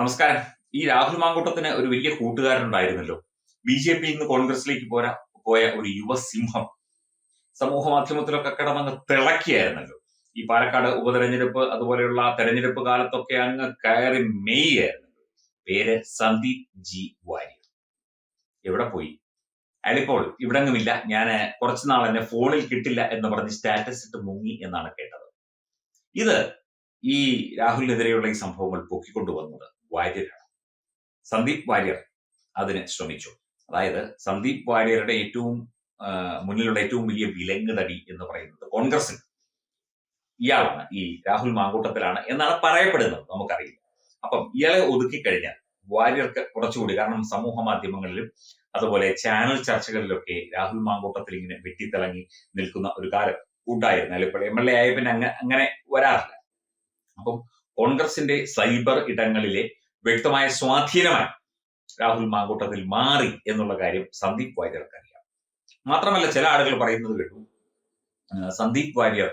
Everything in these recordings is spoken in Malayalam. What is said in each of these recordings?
നമസ്കാരം. ഈ രാഹുൽ മാങ്കൂട്ടത്തിന് ഒരു വലിയ കൂട്ടുകാരനുണ്ടായിരുന്നല്ലോ. ബി ജെ പിയിൽ നിന്ന് കോൺഗ്രസിലേക്ക് പോരാ പോയ ഒരു യുവസിംഹം സമൂഹ മാധ്യമത്തിലൊക്കെ കിടന്നങ്ങ് തിളക്കിയായിരുന്നല്ലോ. ഈ പാലക്കാട് ഉപതെരഞ്ഞെടുപ്പ് അതുപോലെയുള്ള തെരഞ്ഞെടുപ്പ് കാലത്തൊക്കെ അങ്ങ് കയറി മെയ്യായിരുന്നല്ലോ പേര് സന്ദീപ് ജി വാര്യർ. എവിടെ പോയി? അയാളിപ്പോൾ ഇവിടെങ്ങുമില്ല. ഞാൻ കുറച്ചു നാൾ എന്നെ ഫോണിൽ കിട്ടില്ല എന്ന് പറഞ്ഞ് സ്റ്റാറ്റസ് ഇട്ട് മുങ്ങി എന്നാണ് കേട്ടത്. ഇത് ഈ രാഹുലിനെതിരെയുള്ള ഈ സംഭവങ്ങൾ പൊക്കിക്കൊണ്ടുവന്നത്. വാര്യരാണ് സന്ദീപ് വാര്യർ അതിന് ശ്രമിച്ചു. അതായത് സന്ദീപ് വാര്യരുടെ ഏറ്റവും മുന്നിലുള്ള ഏറ്റവും വലിയ വിലങ്ങുതടി എന്ന് പറയുന്നത് കോൺഗ്രസിന് ഇയാളാണ്. ഈ രാഹുൽ മാങ്കൂട്ടത്തിലാണ് എന്നാണ് പറയപ്പെടുന്നത്. നമുക്കറിയില്ല. അപ്പം ഇയാളെ ഒതുക്കി കഴിഞ്ഞാൽ വാര്യർക്ക് കുറച്ചുകൂടി കാരണം സമൂഹ മാധ്യമങ്ങളിലും അതുപോലെ ചാനൽ ചർച്ചകളിലൊക്കെ രാഹുൽ മാങ്കൂട്ടത്തിൽ ഇങ്ങനെ വെട്ടിത്തിളങ്ങി നിൽക്കുന്ന ഒരു കാലം ഉണ്ടായിരുന്നു. അല്ലെ ഇപ്പോൾ എം എൽ എ ആയ പിന്നെ അങ്ങ- അങ്ങനെ വരാറില്ല. അപ്പം കോൺഗ്രസിന്റെ സൈബർ ഇടങ്ങളിലെ വ്യക്തമായ സ്വാധീനമായി രാഹുൽ മാങ്കൂട്ടത്തിൽ മാറി എന്നുള്ള കാര്യം സന്ദീപ് വാര്യർക്ക് അറിയാം. മാത്രമല്ല ചില ആളുകൾ പറയുന്നത് കേട്ടു സന്ദീപ് വാര്യർ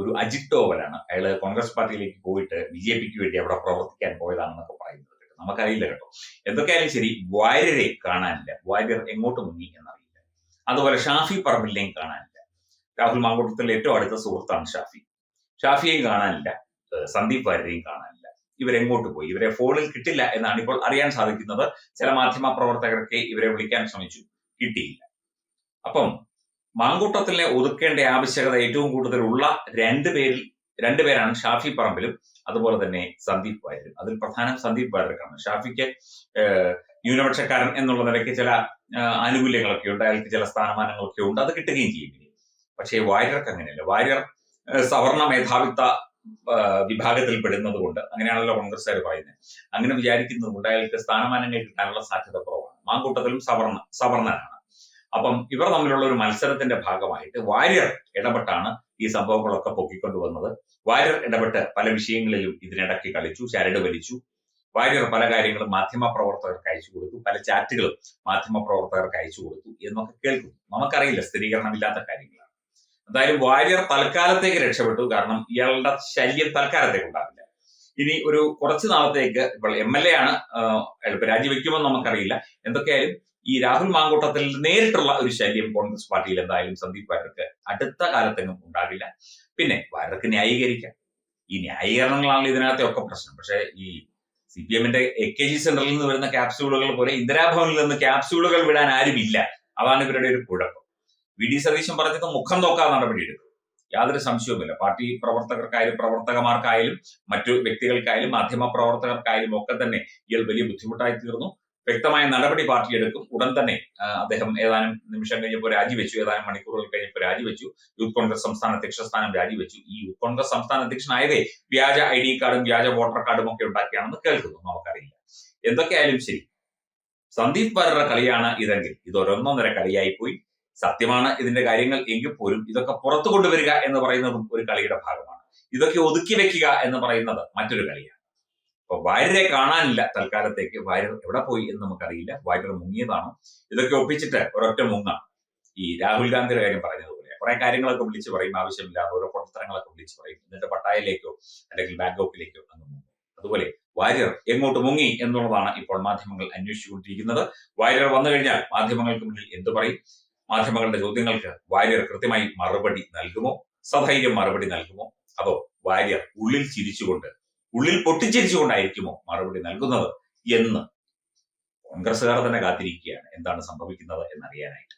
ഒരു അജിറ്റോവലാണ് അയാൾ കോൺഗ്രസ് പാർട്ടിയിലേക്ക് പോയിട്ട് ബി ജെ പിക്ക് വേണ്ടി അവിടെ പ്രവർത്തിക്കാൻ പോയതാണെന്നൊക്കെ പറയുന്നത് കേട്ടോ. നമുക്കറിയില്ല കേട്ടോ. എന്തൊക്കെയായാലും ശരി വാര്യരെ കാണാനില്ല. വാര്യർ എങ്ങോട്ട് മുങ്ങി എന്നറിയില്ല. അതുപോലെ ഷാഫി പറമ്പിലിനെയും കാണാനില്ല. രാഹുൽ മാങ്കൂട്ടത്തിലെ ഏറ്റവും അടുത്ത സുഹൃത്താണ് ഷാഫി. ഷാഫിയെയും കാണാനില്ല. സന്ദീപ് വാര്യരെയും കാണാനില്ല. ഇവരെങ്ങോട്ട് പോയി? ഇവരെ ഫോണിൽ കിട്ടില്ല എന്നാണ് ഇപ്പോൾ അറിയാൻ സാധിക്കുന്നത്. ചില മാധ്യമ പ്രവർത്തകർക്ക് ഇവരെ വിളിക്കാൻ ശ്രമിച്ചു. കിട്ടിയില്ല. അപ്പം മാങ്കൂട്ടത്തിലെ ഒതുക്കേണ്ട ആവശ്യകത ഏറ്റവും കൂടുതൽ ഉള്ള രണ്ട് പേരിൽ രണ്ടുപേരാണ് ഷാഫി പറമ്പിലും അതുപോലെ തന്നെ സന്ദീപ് വാര്യരും. അതിൽ പ്രധാനം സന്ദീപ് വാര്യർക്കാണ്. ഷാഫിക്ക് ന്യൂനപക്ഷക്കാരൻ എന്നുള്ള നിലയ്ക്ക് ചില ആനുകൂല്യങ്ങളൊക്കെ ഉണ്ട്. അയാൾക്ക് ചില സ്ഥാനമാനങ്ങളൊക്കെ ഉണ്ട്. അത് കിട്ടുകയും ചെയ്യും. പക്ഷേ വാര്യർക്ക് അങ്ങനെയല്ല. വാര്യർ സവർണ മേധാവിത്വ വിഭാഗത്തിൽ പെടുന്നത് കൊണ്ട് അങ്ങനെയാണല്ലോ കോൺഗ്രസ്സുകാർ പറയുന്നത് അങ്ങനെ വിചാരിക്കുന്നത് കൊണ്ട് അയാൾക്ക് സ്ഥാനമാനങ്ങൾ കിട്ടാനുള്ള സാധ്യത കുറവാണ്. മാങ്കൂട്ടത്തിലും സവർണ സവർണനാണ്. അപ്പം ഇവർ തമ്മിലുള്ള ഒരു മത്സരത്തിന്റെ ഭാഗമായിട്ട് വാര്യർ ഇടപെട്ടാണ് ഈ സംഭവങ്ങളൊക്കെ പൊക്കിക്കൊണ്ടുവന്നത്. വാര്യർ ഇടപെട്ട് പല വിഷയങ്ങളിലും ഇതിനിടയ്ക്ക് കളിച്ചു ചരട് വലിച്ചു. വാര്യർ പല കാര്യങ്ങളും മാധ്യമ പ്രവർത്തകർക്ക് അയച്ചു കൊടുത്തു. പല ചാറ്റുകളും മാധ്യമ പ്രവർത്തകർക്ക് അയച്ചു കൊടുത്തു എന്നൊക്കെ കേൾക്കുന്നു. നമുക്കറിയില്ല സ്ഥിരീകരണമില്ലാത്ത കാര്യങ്ങളാണ് എന്തായാലും വാര്യർ തൽക്കാലത്തേക്ക് രക്ഷപ്പെട്ടു. കാരണം ഇയാളുടെ ശല്യം തൽക്കാലത്തേക്ക് ഉണ്ടാവില്ല. ഇനി ഒരു കുറച്ച് നാളത്തേക്ക് ഇപ്പോൾ എം എൽ എ ആണ് രാജിവെക്കുമെന്ന് നമുക്കറിയില്ല. എന്തൊക്കെയായാലും ഈ രാഹുൽ മാങ്കൂട്ടത്തിൽ നേരിട്ടുള്ള ഒരു ശല്യം കോൺഗ്രസ് പാർട്ടിയിൽ എന്തായാലും സന്ദീപ് വാര്യർക്ക് അടുത്ത കാലത്തെങ്ങും ഉണ്ടാകില്ല പിന്നെ വാര്യർക്ക് ന്യായീകരിക്കാം. ഈ ന്യായീകരണങ്ങളാണ് ഇതിനകത്തെ ഒക്കെ പ്രശ്നം. പക്ഷേ ഈ സി പി എമ്മിന്റെ എ കെ ജി സെന്ററിൽ നിന്ന് വരുന്ന ക്യാപ്സ്യൂളുകൾ പോലെ ഇന്ദിരാഭവനിൽ നിന്ന് ക്യാപ്സ്യൂളുകൾ വിടാൻ ആരുമില്ല. അതാണ് ഇവരുടെ ഒരു കുഴപ്പം. വി ഡി സതീശൻ പറഞ്ഞത് മുഖം നോക്കാതെ നടപടിയെടുക്കും. യാതൊരു സംശയവുമില്ല. പാർട്ടി പ്രവർത്തകർക്കായാലും പ്രവർത്തകമാർക്കായാലും മറ്റു വ്യക്തികൾക്കായാലും മാധ്യമ പ്രവർത്തകർക്കായാലും ഒക്കെ തന്നെ ഇയാൾ വലിയ ബുദ്ധിമുട്ടായി തീർന്നു. വ്യക്തമായ നടപടി പാർട്ടി എടുക്കും. ഉടൻ തന്നെ അദ്ദേഹം ഏതാനും നിമിഷം കഴിഞ്ഞപ്പോൾ രാജിവെച്ചു. ഏതാനും മണിക്കൂറുകൾ കഴിഞ്ഞപ്പോൾ രാജിവെച്ചു. യൂത്ത് കോൺഗ്രസ് സംസ്ഥാന അധ്യക്ഷ സ്ഥാനം രാജിവെച്ചു. ഈ യൂത്ത് കോൺഗ്രസ് സംസ്ഥാന അധ്യക്ഷനായതേ വ്യാജ ഐ ഡി കാർഡും വ്യാജ വോട്ടർ കാർഡും ഒക്കെ ഉണ്ടാക്കിയാണെന്ന് കേൾക്കുന്നു. നമുക്കറിയില്ല. എന്തൊക്കെയായാലും ശരി. സന്ദീപ് വാര്യരുടെ കളിയാണ് ഇതെങ്കിൽ. ഇത് ഒരൊന്നൊന്നര കളിയായി പോയി. സത്യമാണ് ഇതിന്റെ കാര്യങ്ങൾ എങ്കിൽ പോലും ഇതൊക്കെ പുറത്തു കൊണ്ടുവരിക എന്ന് പറയുന്നതും ഒരു കളിയുടെ ഭാഗമാണ്. ഇതൊക്കെ ഒതുക്കി വെക്കുക എന്ന് പറയുന്നത് മറ്റൊരു കളിയാണ്. അപ്പൊ വാര്യരെ കാണാനില്ല തൽക്കാലത്തേക്ക്. വാര്യർ എവിടെ പോയി എന്ന് നമുക്കറിയില്ല. വാര്യർ മുങ്ങിയതാണോ. ഇതൊക്കെ ഒപ്പിച്ചിട്ട് ഒരൊറ്റ മുങ്ങ. ഈ രാഹുൽ ഗാന്ധിയുടെ കാര്യം പറഞ്ഞതുപോലെ കുറെ കാര്യങ്ങളൊക്കെ വിളിച്ച് പറയും. ആവശ്യമില്ലാതെ ഓരോ പ്രവർത്തനങ്ങളൊക്കെ വിളിച്ച് പറയും. എന്നിട്ട് പട്ടായയിലേക്കോ അല്ലെങ്കിൽ ബാങ്കോക്കിലേക്കോ അങ്ങ് മുങ്ങും. അതുപോലെ വാര്യർ എങ്ങോട്ട് മുങ്ങി എന്നുള്ളതാണ് ഇപ്പോൾ മാധ്യമങ്ങൾ അന്വേഷിച്ചുകൊണ്ടിരിക്കുന്നത്. വാര്യർ വന്നു കഴിഞ്ഞാൽ മാധ്യമങ്ങൾക്ക് മുന്നിൽ എന്ത് പറയും? മാധ്യമങ്ങളുടെ ചോദ്യങ്ങൾക്ക് വാര്യർ കൃത്യമായി മറുപടി നൽകുമോ? സധൈര്യം മറുപടി നൽകുമോ? അതോ വാര്യർ ഉള്ളിൽ ചിരിച്ചുകൊണ്ട് ഉള്ളിൽ പൊട്ടിച്ചിരിച്ചുകൊണ്ടായിരിക്കുമോ മറുപടി നൽകുന്നത് എന്ന് കോൺഗ്രസ്സുകാർ തന്നെ കാത്തിരിക്കുകയാണ്. എന്താണ് സംഭവിക്കുന്നത് എന്നറിയാനായിട്ട്.